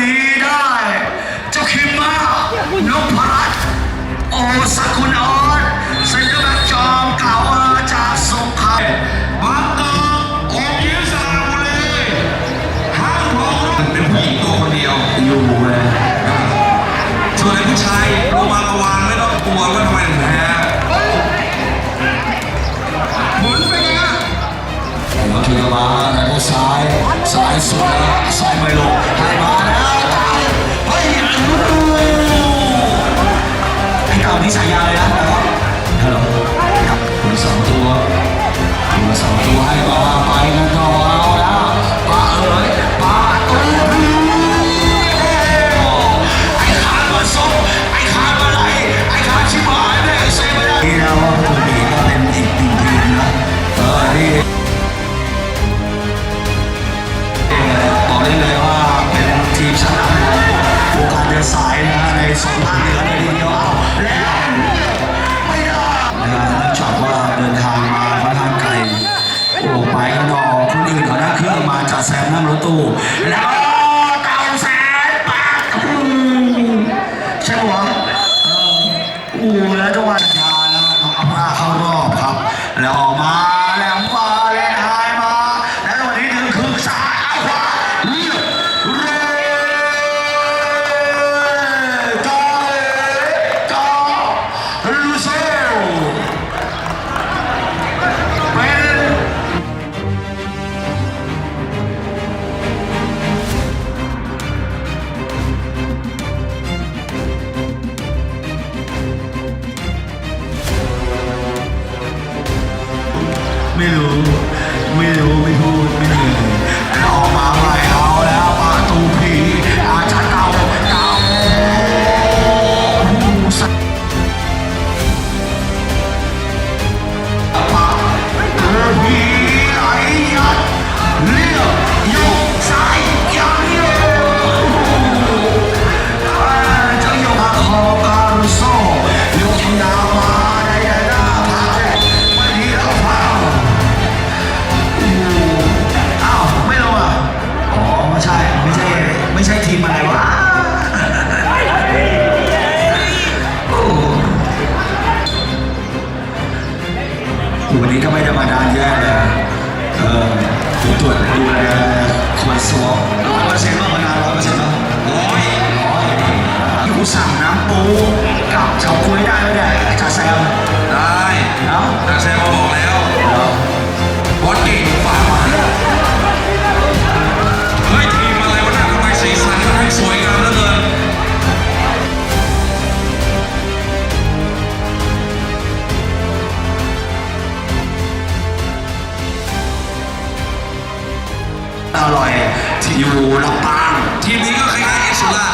นี้ได้ เจ้าคิมมานพรัตน์โอซา แล้วเกาสาปากใช่หรออู้แล้วจังหวยาแล้วเอาผ้เข้ารอบครับ แล้วออกมา 没有，没有 วันนี้ก็ไม่ได้มาด้านแย่เลยเออผมตรวจดูแลตรวจสอบร้อยเปอร์เซ็นต์บ้างมานะร้อยเปอร์เซ็นต์บ้างร้อยร้อยอยู่สั่งน้ำปูกับเฉาก๊วยได้ไหมเนี่ยจ่าแซมได้เนาะจ่าแซมมาบอกแล้วบอสเก่ง อร่อยที่อยู่ลำปางทีมนี้ก็คล้ายๆเนสุละ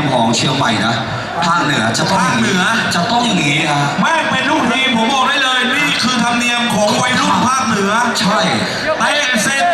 นะธรรมเนียมของเชียงใหม่นะภาคเหนือจะต้องย่างภาคเหนือ จะต้องอย่างนี้อะแม่งเป็นลูกทีมผมบอกได้เลยนี่คือธรรมเนียมของวัยรุ่นภาคเหนือ ใช่เตะเสร็จ